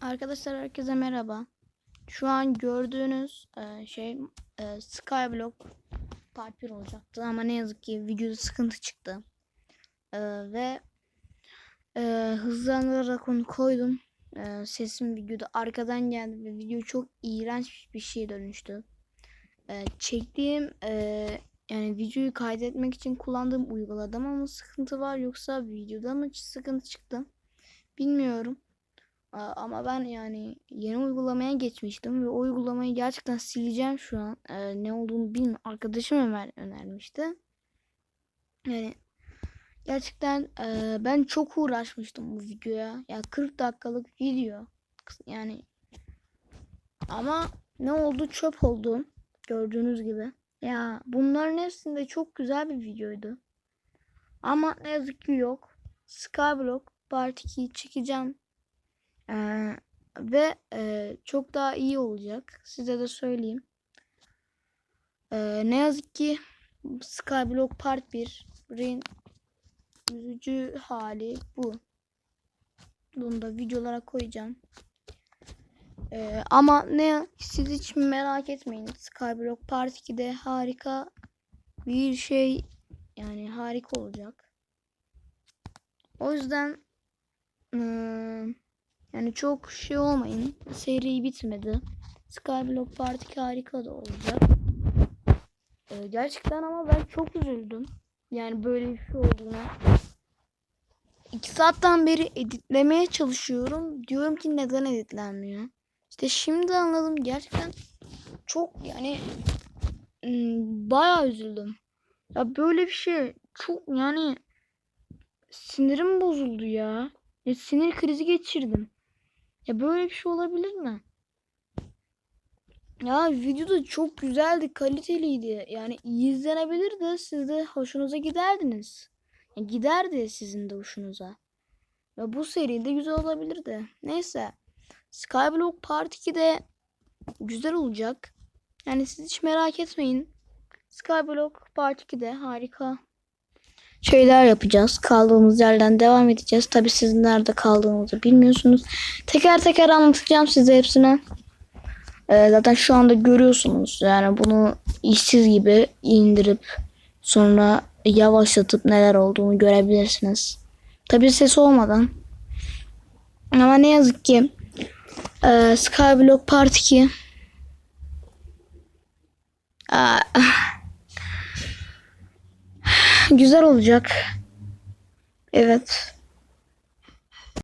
Arkadaşlar herkese merhaba. Şu an gördüğünüz e, şey e, Skyblock Part 1 olacaktı ama ne yazık ki videoda sıkıntı çıktı. E, ve e, hızlandırarak onu koydum. E, sesim videoda arkadan geldi ve video çok iğrenç bir şeye dönüştü. E, çektiğim e, yani videoyu kaydetmek için kullandığım uygulamada mı sıkıntı var yoksa videoda mı sıkıntı çıktı bilmiyorum. Ama ben yani yeni uygulamaya geçmiştim ve o uygulamayı gerçekten sileceğim şu an. Ee, ne olduğunu bilmiyorum. Arkadaşım Ömer önermişti. Yani gerçekten e, ben çok uğraşmıştım bu videoya. Ya 40 dakikalık video. Yani ama ne oldu? Çöp oldu. Gördüğünüz gibi. Ya bunların hepsinde çok güzel bir videoydu. Ama ne yazık ki yok. Skyblock Part 2'yi çekeceğim. Ee, ve e, çok daha iyi olacak. Size de söyleyeyim. Ee, ne yazık ki Skyblock Part 1'in üzücü hali bu. Bunu da videolara koyacağım. Ee, ama ne siz hiç merak etmeyin. Skyblock Part 2'de harika bir şey yani harika olacak. O yüzden ıı, yani çok şey olmayın. Seri bitmedi. Skyblock Part 2 harika da olacak. Ee, gerçekten ama ben çok üzüldüm. Yani böyle bir şey olduğuna. İki saatten beri editlemeye çalışıyorum. Diyorum ki neden editlenmiyor. İşte şimdi anladım. Gerçekten çok yani ım, bayağı üzüldüm. Ya böyle bir şey çok yani sinirim bozuldu ya. Ya sinir krizi geçirdim. Ya böyle bir şey olabilir mi? Ya video da çok güzeldi, kaliteliydi. Yani iyi izlenebilirdi. Siz de hoşunuza giderdiniz. Ya giderdi sizin de hoşunuza. Ya bu seri de güzel olabilirdi. Neyse. Skyblock Part 2 de güzel olacak. Yani siz hiç merak etmeyin. Skyblock Part 2'de harika şeyler yapacağız. Kaldığımız yerden devam edeceğiz. Tabi siz nerede kaldığınızı bilmiyorsunuz. Teker teker anlatacağım size hepsine. Ee, zaten şu anda görüyorsunuz. Yani bunu işsiz gibi indirip sonra yavaşlatıp neler olduğunu görebilirsiniz. Tabi ses olmadan. Ama ne yazık ki e, Skyblock Part 2 Aa, güzel olacak. Evet.